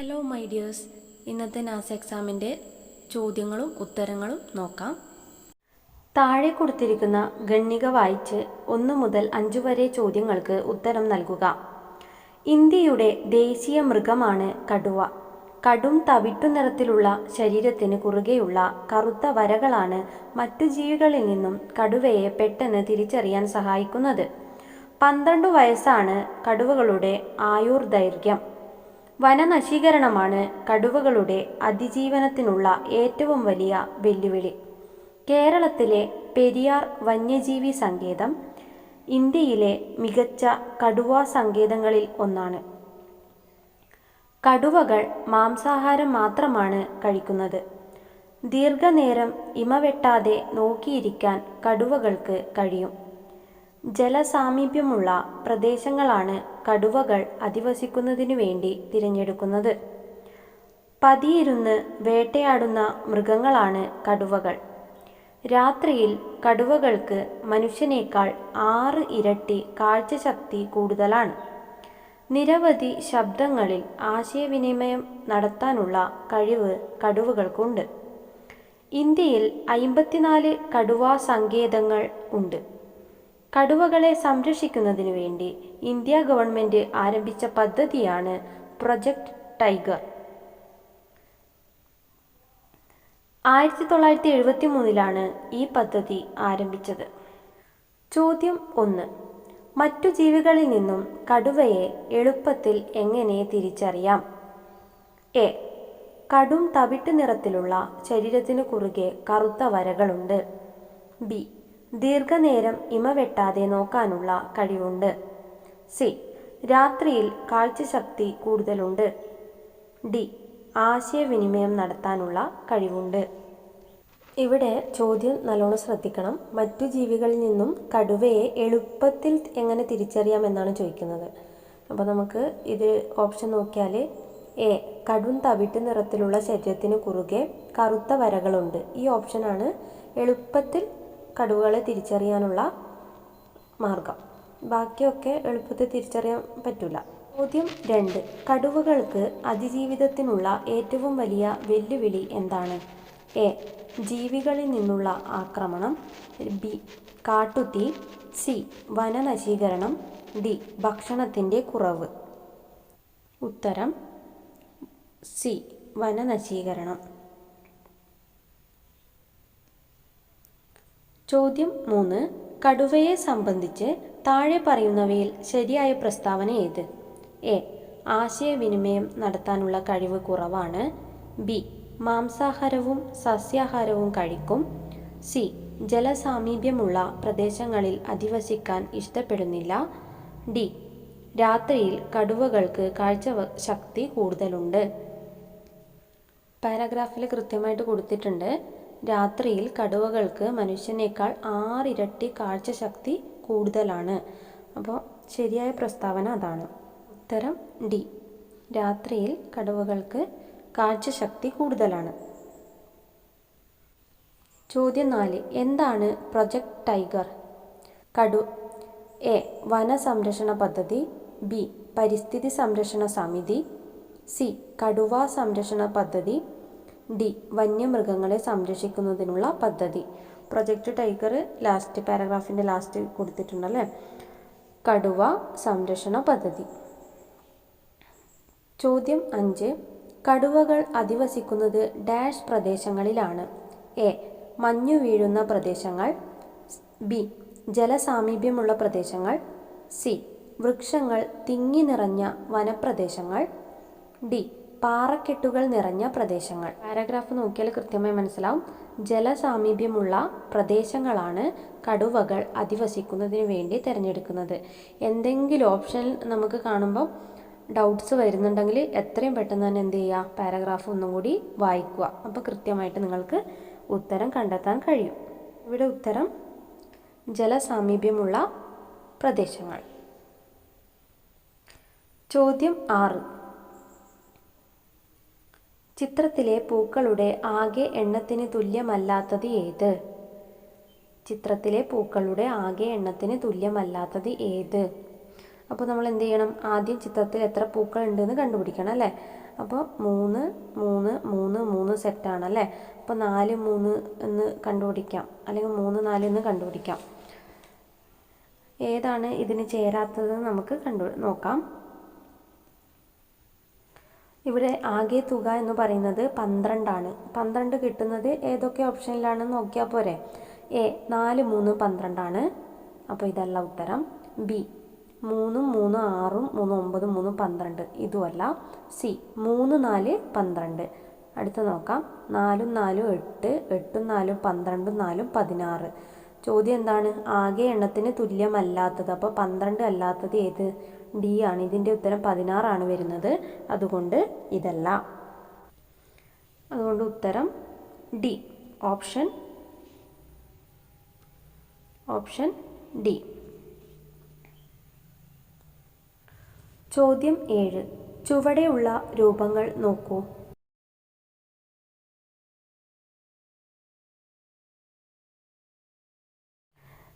Hello my dears ഇന്നത്തെ നാസ് എക്സാമിന്റെ ചോദ്യങ്ങളും ഉത്തരങ്ങളും നോക്കാം. താഴെ കൊടുത്തിരിക്കുന്ന ഗണ്ണിക വായിച്ച് ഒന്ന് മുതൽ അഞ്ച് വരെ ചോദ്യങ്ങൾക്ക് ഉത്തരം നൽകുക. ഇന്ത്യയുടെ ദേശീയ മൃഗമാണ് കടുവ. കടും തവിട്ടു നിറത്തിലുള്ള ശരീരത്തിന് കുറുകെയുള്ള കറുത്ത വരകളാണ് മറ്റു ജീവികളിൽ നിന്നും കടുവയെ പെട്ടെന്ന് തിരിച്ചറിയാൻ സഹായിക്കുന്നത്. പന്ത്രണ്ട് വയസ്സാണ് കടുവകളുടെ ആയുർ ദൈർഘ്യം വനനശീകരണമാണ് കടുവകളുടെ അതിജീവനത്തിനുള്ള ഏറ്റവും വലിയ വെല്ലുവിളി. കേരളത്തിലെ പെരിയാർ വന്യജീവി സങ്കേതം ഇന്ത്യയിലെ മികച്ച കടുവ സങ്കേതങ്ങളിൽ ഒന്നാണ്. കടുവകൾ മാംസാഹാരം മാത്രമാണ് കഴിക്കുന്നത്. ദീർഘനേരം ഇമവെട്ടാതെ നോക്കിയിരിക്കാൻ കടുവകൾക്ക് കഴിയും. ജലസാമീപ്യമുള്ള പ്രദേശങ്ങളാണ് കടുവകൾ അധിവസിക്കുന്നതിനു വേണ്ടി തിരഞ്ഞെടുക്കുന്നത്. പതിയിരുന്ന് വേട്ടയാടുന്ന മൃഗങ്ങളാണ് കടുവകൾ. രാത്രിയിൽ കടുവകൾക്ക് മനുഷ്യനേക്കാൾ ആറ് ഇരട്ടി കാഴ്ചശക്തി കൂടുതലാണ്. നിരവധി ശബ്ദങ്ങളിൽ ആശയവിനിമയം നടത്താനുള്ള കഴിവ് കടുവകൾക്കുണ്ട്. ഇന്ത്യയിൽ അയിമ്പത്തിനാല് കടുവാ സങ്കേതങ്ങൾ ഉണ്ട്. കടുവകളെ സംരക്ഷിക്കുന്നതിനു വേണ്ടി ഇന്ത്യ ഗവൺമെന്റ് ആരംഭിച്ച പദ്ധതിയാണ് പ്രൊജക്ട് ടൈഗർ. ആയിരത്തി തൊള്ളായിരത്തി എഴുപത്തി മൂന്നിലാണ് ഈ പദ്ധതി ആരംഭിച്ചത്. ചോദ്യം ഒന്ന്. മറ്റു ജീവികളിൽ നിന്നും കടുവയെ എളുപ്പത്തിൽ എങ്ങനെ തിരിച്ചറിയാം? എ. കടും തവിട്ട് നിറത്തിലുള്ള ശരീരത്തിനു കുറുകെ കറുത്ത വരകളുണ്ട്. ബി. ദീർഘനേരം ഇമ വെട്ടാതെ നോക്കാനുള്ള കഴിവുണ്ട്. സി. രാത്രിയിൽ കാഴ്ചശക്തി കൂടുതലുണ്ട്. ഡി. ആശയവിനിമയം നടത്താനുള്ള കഴിവുണ്ട്. ഇവിടെ ചോദ്യം നല്ലോണം ശ്രദ്ധിക്കണം. മറ്റു ജീവികളിൽ നിന്നും കടുവയെ എളുപ്പത്തിൽ എങ്ങനെ തിരിച്ചറിയാം എന്നാണ് ചോദിക്കുന്നത്. അപ്പോൾ നമുക്ക് ഇത് ഓപ്ഷൻ നോക്കിയാൽ എ. കടും തവിട്ട് നിറത്തിലുള്ള ശരീരത്തിന് കുറുകെ കറുത്ത വരകളുണ്ട്. ഈ ഓപ്ഷനാണ് എളുപ്പത്തിൽ കടുവകളെ തിരിച്ചറിയാനുള്ള മാർഗം. ബാക്കിയൊക്കെ എളുപ്പത്തിൽ തിരിച്ചറിയാൻ പറ്റില്ല ചോദ്യം രണ്ട്. കടുവകൾക്ക് അതിജീവിതത്തിനുള്ള ഏറ്റവും വലിയ വെല്ലുവിളി എന്താണ്? എ. ജീവികളിൽ നിന്നുള്ള ആക്രമണം. ബി. കാട്ടുതീ. സി. വനനശീകരണം. ഡി. ഭക്ഷണത്തിന്റെ കുറവ്. ഉത്തരം. സി. വനനശീകരണം. ചോദ്യം മൂന്ന്. കടുവയെ സംബന്ധിച്ച് താഴെ പറയുന്നവയിൽ ശരിയായ പ്രസ്താവന ഏത്? എ. ആശയവിനിമയം നടത്താനുള്ള കഴിവ് കുറവാണ്. ബി. മാംസാഹാരവും സസ്യാഹാരവും കഴിക്കും. സി. ജലസാമീപ്യമുള്ള പ്രദേശങ്ങളിൽ അധിവസിക്കാൻ ഇഷ്ടപ്പെടുന്നില്ല. ഡി. രാത്രിയിൽ കടുവകൾക്ക് കാഴ്ച ശക്തി കൂടുതലുണ്ട്. പാരഗ്രാഫിൽ കൃത്യമായിട്ട് കൊടുത്തിട്ടുണ്ട്. രാത്രിയിൽ കടുവകൾക്ക് മനുഷ്യനേക്കാൾ ആറിരട്ടി കാഴ്ചശക്തി കൂടുതലാണ്. അപ്പോൾ ശരിയായ പ്രസ്താവന അതാണ്. ഉത്തരം ഡി. രാത്രിയിൽ കടുവകൾക്ക് കാഴ്ചശക്തി കൂടുതലാണ്. ചോദ്യം നാല്. എന്താണ് പ്രൊജക്ട് ടൈഗർ? കടു എ. വനസംരക്ഷണ പദ്ധതി. ബി. പരിസ്ഥിതി സംരക്ഷണ സമിതി. സി. കടുവ സംരക്ഷണ പദ്ധതി. ഡി വന്യമൃഗങ്ങളെ സംരക്ഷിക്കുന്നതിനുള്ള പദ്ധതി. പ്രൊജക്റ്റ് ടൈഗർ ലാസ്റ്റ് പാരഗ്രാഫിന്റെ ലാസ്റ്റ് കൊടുത്തിട്ടുണ്ടല്ലേ? കടുവ സംരക്ഷണ പദ്ധതി. ചോദ്യം അഞ്ച്. കടുവകൾ അധിവസിക്കുന്നത് ഡാഷ് പ്രദേശങ്ങളിലാണ്. എ. മഞ്ഞു വീഴുന്ന പ്രദേശങ്ങൾ. ബി. ജലസാമീപ്യമുള്ള പ്രദേശങ്ങൾ. സി. വൃക്ഷങ്ങൾ തിങ്ങി നിറഞ്ഞ വനപ്രദേശങ്ങൾ. ഡി. പാറക്കെട്ടുകൾ നിറഞ്ഞ പ്രദേശങ്ങൾ. പാരഗ്രാഫ് നോക്കിയാൽ കൃത്യമായി മനസ്സിലാവും. ജലസാമീപ്യമുള്ള പ്രദേശങ്ങളാണ് കടുവകൾ അധിവസിക്കുന്നതിന് വേണ്ടി തിരഞ്ഞെടുക്കുന്നത്. എന്തെങ്കിലും ഓപ്ഷൻ നമുക്ക് കാണുമ്പോൾ ഡൗട്ട്സ് വരുന്നുണ്ടെങ്കിൽ എത്രയും പെട്ടെന്ന് തന്നെ എന്ത് ചെയ്യുക? പാരഗ്രാഫ് ഒന്നും കൂടി വായിക്കുക. അപ്പോൾ കൃത്യമായിട്ട് നിങ്ങൾക്ക് ഉത്തരം കണ്ടെത്താൻ കഴിയും. ഇവിടെ ഉത്തരം ജലസാമീപ്യമുള്ള പ്രദേശങ്ങൾ. ചോദ്യം ആറ്. ചിത്രത്തിലെ പൂക്കളുടെ ആകെ എണ്ണത്തിന് തുല്യമല്ലാത്തത് ഏത്? ചിത്രത്തിലെ പൂക്കളുടെ ആകെ എണ്ണത്തിന് തുല്യമല്ലാത്തത് ഏത്? അപ്പോൾ നമ്മൾ എന്ത് ചെയ്യണം? ആദ്യം ചിത്രത്തിൽ എത്ര പൂക്കൾ ഉണ്ടെന്ന് കണ്ടുപിടിക്കണം അല്ലേ? അപ്പോൾ മൂന്ന് മൂന്ന് മൂന്ന് മൂന്ന് സെറ്റാണ് അല്ലേ? അപ്പോൾ നാല് മൂന്ന് എന്ന് കണ്ടുപിടിക്കാം. അല്ലെങ്കിൽ മൂന്ന് നാല് എന്ന് കണ്ടുപിടിക്കാം. ഏതാണ് ഇതിന് ചേരാത്തത് നമുക്ക് കണ്ടു നോക്കാം. ഇവിടെ ആകെ തുക എന്ന് പറയുന്നത് പന്ത്രണ്ടാണ്. പന്ത്രണ്ട് കിട്ടുന്നത് ഏതൊക്കെ ഓപ്ഷനിലാണെന്ന് നോക്കിയാൽ പോരെ. എ നാല് മൂന്ന് പന്ത്രണ്ടാണ്. അപ്പോൾ ഇതല്ല ഉത്തരം. ബി മൂന്നും മൂന്ന് ആറും മൂന്ന് ഒമ്പതും മൂന്ന് പന്ത്രണ്ട്. ഇതുമല്ല. സി മൂന്ന് നാല് പന്ത്രണ്ട്. അടുത്ത് നോക്കാം. നാലും നാലും എട്ട്. എട്ടും നാലും പന്ത്രണ്ടും നാലും പതിനാറ്. ചോദ്യം എന്താണ്? ആകെ എണ്ണത്തിന് തുല്യമല്ലാത്തത്. അപ്പോൾ പന്ത്രണ്ട് അല്ലാത്തത് ഏത്? ഡി ആണ്. ഇതിന്റെ ഉത്തരം പതിനാറാണ് വരുന്നത്. അതുകൊണ്ട് ഇതല്ല. അതുകൊണ്ട് ഉത്തരം ഡി ഓപ്ഷൻ ഓപ്ഷൻ ഡി ചോദ്യം ഏഴ്. ചുവടെയുള്ള രൂപങ്ങൾ നോക്കൂ.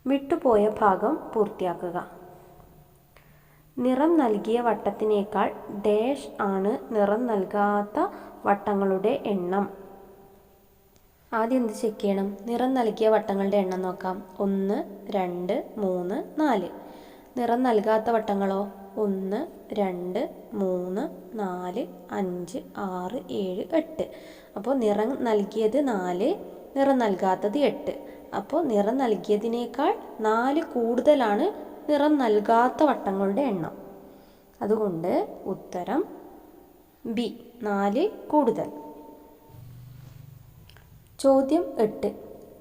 വിട്ടുപോയ ഭാഗം പൂർത്തിയാക്കുക. നിറം നൽകിയ വട്ടത്തിനേക്കാൾ ഡാഷ് ആണ് നിറം നൽകാത്ത വട്ടങ്ങളുടെ എണ്ണം. ആദ്യം എന്ത് ചെക്ക് ചെയ്യണം? നിറം നൽകിയ വട്ടങ്ങളുടെ എണ്ണം നോക്കാം. ഒന്ന് രണ്ട് മൂന്ന് നാല്. നിറം നൽകാത്ത വട്ടങ്ങളോ? ഒന്ന് രണ്ട് മൂന്ന് നാല് അഞ്ച് ആറ് ഏഴ് എട്ട്. അപ്പോൾ നിറം നൽകിയത് നാല് നിറം നൽകാത്തത് എട്ട്. അപ്പോൾ നിറം നൽകിയതിനേക്കാൾ നാല് കൂടുതലാണ് നിറം നൽകാത്ത വട്ടങ്ങളുടെ എണ്ണം. അതുകൊണ്ട് ഉത്തരം ബി നാല് കൂടുതൽ. ചോദ്യം എട്ട്.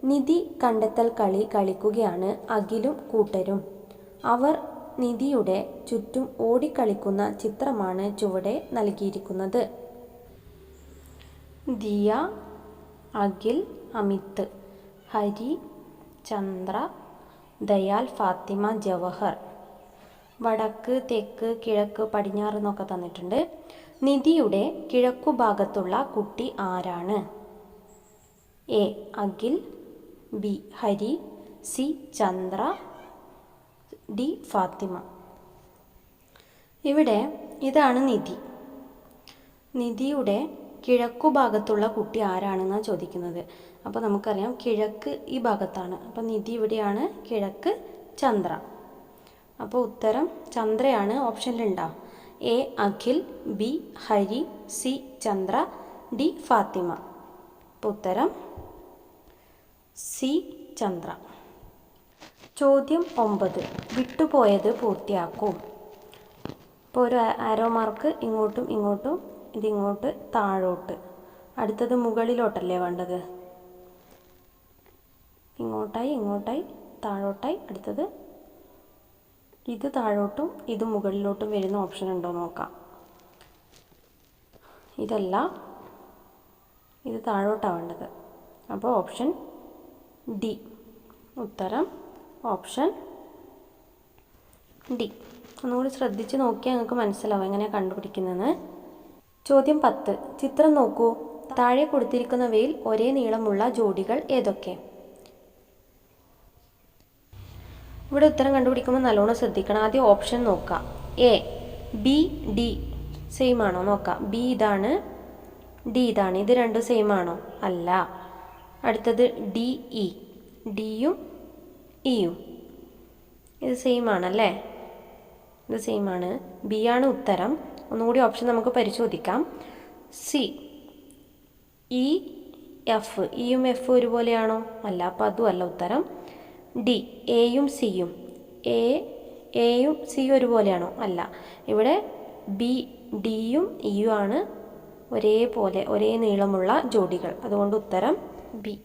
നിധി കണ്ടെത്തൽ കളി കളിക്കുകയാണ് അഖിലും കൂട്ടരും. അവർ നിധിയുടെ ചുറ്റും ഓടിക്കളിക്കുന്ന ചിത്രമാണ് ചുവടെ നൽകിയിരിക്കുന്നത്. ദിയ അഖിൽ അമിത് ഹരി ചന്ദ്ര ദയാൽ ഫാത്തിമ ജവഹർ. വടക്ക് തെക്ക് കിഴക്ക് പടിഞ്ഞാറ് എന്നൊക്കെ തന്നിട്ടുണ്ട്. നിധിയുടെ കിഴക്കു ഭാഗത്തുള്ള കുട്ടി ആരാണ്? A. Akhil B. Hari C. Chandra D. Fathima. ഇവിടെ ഇതാണ് നിധി. നിധിയുടെ കിഴക്കു ഭാഗത്തുള്ള കുട്ടി ആരാണെന്നാണ് ചോദിക്കുന്നത്? അപ്പോൾ നമുക്കറിയാം കിഴക്ക് ഈ ഭാഗത്താണ്. അപ്പോൾ നിധി ഇവിടെയാണ് കിഴക്ക് ചന്ദ്ര. അപ്പോൾ ഉത്തരം ചന്ദ്രയാണ് ഓപ്ഷനിലുണ്ടാവും A Akhil B Hari C Chandra D Fathima. അപ്പോൾ ഉത്തരം സി ചന്ദ്ര. ചോദ്യം ഒമ്പത്. വിട്ടുപോയത് പൂർത്തിയാക്കൂ. ഇപ്പോൾ ഒരു ആരോ മാർക്ക് ഇങ്ങോട്ടും ഇങ്ങോട്ടും ഇതിങ്ങോട്ട് താഴോട്ട്. അടുത്തത് മുകളിലോട്ടല്ലേ വേണ്ടത്? ഇങ്ങോട്ടായി ഇങ്ങോട്ടായി താഴോട്ടായി. അടുത്തത് ഇത് താഴോട്ടും ഇത് മുകളിലോട്ടും വരുന്ന ഓപ്ഷൻ ഉണ്ടോ നോക്കാം. ഇതല്ല ഇത് താഴോട്ടാണ് വേണ്ടത് അപ്പോൾ ഓപ്ഷൻ ഡി ഉത്തരം ഓപ്ഷൻ ഡി ഒന്നുകൂടി ശ്രദ്ധിച്ച് നോക്കിയാൽ നിങ്ങൾക്ക് മനസ്സിലാവും എങ്ങനെയാണ് കണ്ടുപിടിക്കുന്നത് ചോദ്യം പത്ത്. ചിത്രം നോക്കൂ. താഴെ കൊടുത്തിരിക്കുന്നവയിൽ ഒരേ നീളമുള്ള ജോഡികൾ ഏതൊക്കെ? ഇവിടെ ഉത്തരം കണ്ടുപിടിക്കുമ്പോൾ നല്ലോണം ശ്രദ്ധിക്കണം. ആദ്യം ഓപ്ഷൻ നോക്കാം. എ ബി ഡി സെയിം ആണോ? നോക്കാം. ബി ഇതാണ് ഡി ഇതാണ്. ഇത് രണ്ടും സെയിം ആണോ? അല്ല. അടുത്തത് ഡി ഇ ഡിയും ഇയും ഇത് സെയിം ആണല്ലേ ഇത് സെയിം ആണ്. ബി ആണ് ഉത്തരം. ഒന്നുകൂടി ഓപ്ഷൻ നമുക്ക് പരിശോധിക്കാം. സി ഇ എഫ് ഇയും എഫ് ഒരുപോലെയാണോ? അല്ല. അപ്പോൾ അതും അല്ല ഉത്തരം. ഡി എയും സിയും എ എയും സിയും ഒരുപോലെയാണോ? അല്ല. ഇവിടെ ബി ഡിയും ഇയും ആണ് ഒരേപോലെ ഒരേ നീളമുള്ള ജോഡികൾ. അതുകൊണ്ട് ഉത്തരം ബി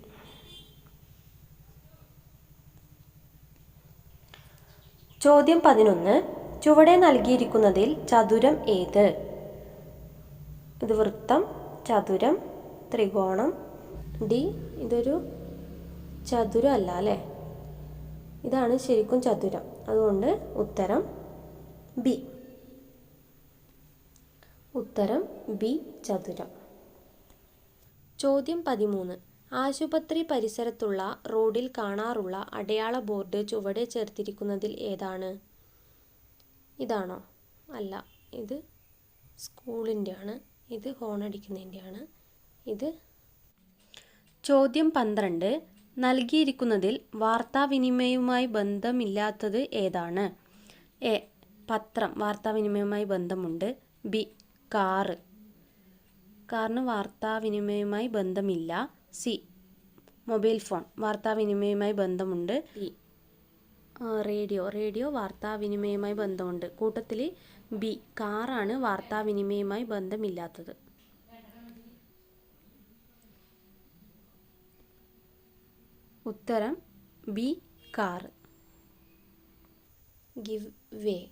ചോദ്യം പതിനൊന്ന്. ചുവടെ നൽകിയിരിക്കുന്നതിൽ ചതുരം ഏത്? ഇത് വൃത്തം ചതുരം ത്രികോണം. ഡി ഇതൊരു ചതുരം അല്ല അല്ലേ? ഇതാണ് ശരിക്കും ചതുരം. അതുകൊണ്ട് ഉത്തരം ബി. ഉത്തരം ബി ചതുരം. ചോദ്യം പതിമൂന്ന്. ആശുപത്രി പരിസരത്തുള്ള റോഡിൽ കാണാറുള്ള അടയാള ബോർഡ് ചുവടെ ചേർത്തിരിക്കുന്നതിൽ ഏതാണ്? ഇതാണോ? അല്ല. ഇത് സ്കൂളിന്റെ ആണ് ഇത് ഹോൺ അടിക്കുന്നതിന്റെയാണ് ഇത് ചോദ്യം പന്ത്രണ്ട്. നൽകിയിരിക്കുന്നതിൽ വാർത്താവിനിമയവുമായി ബന്ധമില്ലാത്തത് ഏതാണ്? എ. പത്രം വാർത്താവിനിമയവുമായി ബന്ധമുണ്ട്. ബി. കാറ് കാറിന് വാർത്താവിനിമയവുമായി ബന്ധമില്ല. സി. മൊബൈൽ ഫോൺ വാർത്താവിനിമയവുമായി ബന്ധമുണ്ട്. ഡി റേഡിയോ റേഡിയോ വാർത്താവിനിമയവുമായി ബന്ധമുണ്ട്. കൂട്ടത്തിൽ ബി. കാറാണ് വാർത്താവിനിമയവുമായി ബന്ധമില്ലാത്തത്. ഉത്തരം B car. Give way.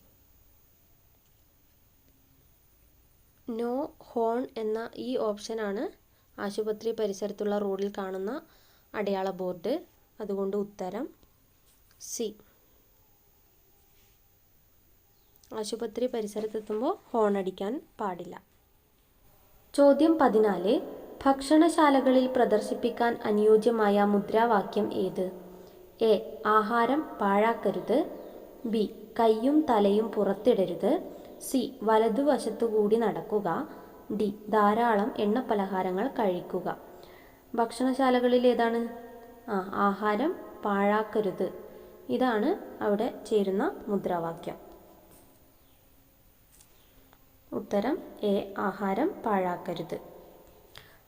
No horn എന്ന ഈ ഓപ്ഷനാണ് ആശുപത്രി പരിസരത്തുള്ള റോഡിൽ കാണുന്ന അടയാള ബോർഡ്. അതുകൊണ്ട് ഉത്തരം സി. ആശുപത്രി പരിസരത്തെത്തുമ്പോൾ ഹോൺ അടിക്കാൻ പാടില്ല. ചോദ്യം പതിനാല്. ഭക്ഷണശാലകളിൽ പ്രദർശിപ്പിക്കാൻ അനുയോജ്യമായ മുദ്രാവാക്യം ഏത്? എ. ആഹാരം പാഴാക്കരുത്. ബി. കയ്യും തലയും പുറത്തിടരുത്. സി. വലതുവശത്തുകൂടി നടക്കുക. ഡി. ധാരാളം എണ്ണപ്പലഹാരങ്ങൾ കഴിക്കുക. ഭക്ഷണശാലകളിൽ ഏതാണ്? ആ ആഹാരം പാഴാക്കരുത്. ഇതാണ് അവിടെ ചേരുന്ന മുദ്രാവാക്യം. ഉത്തരം എ. ആഹാരം പാഴാക്കരുത്.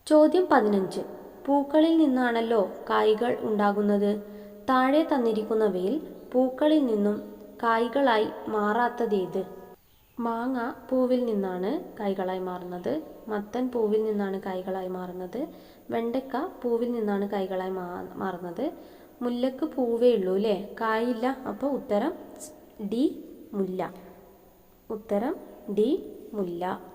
ചോദ്യം പതിനഞ്ച്. പൂക്കളിൽ നിന്നാണല്ലോ കായ്കൾ ഉണ്ടാകുന്നത്. താഴെ തന്നിരിക്കുന്നവയിൽ പൂക്കളിൽ നിന്നും കായ്കളായി മാറാത്തതേത്? മാങ്ങ പൂവിൽ നിന്നാണ് കായ്കളായി മാറുന്നത്. മത്തൻ പൂവിൽ നിന്നാണ് കായ്കളായി മാറുന്നത്. വെണ്ടക്ക പൂവിൽ നിന്നാണ് കായ്കളായി മാ മാറുന്നത്. മുല്ലക്ക് പൂവേ ഉള്ളൂ അല്ലേ കായില്ല. അപ്പോൾ ഉത്തരം ഡി മുല്ല. ഉത്തരം ഡി മുല്ല.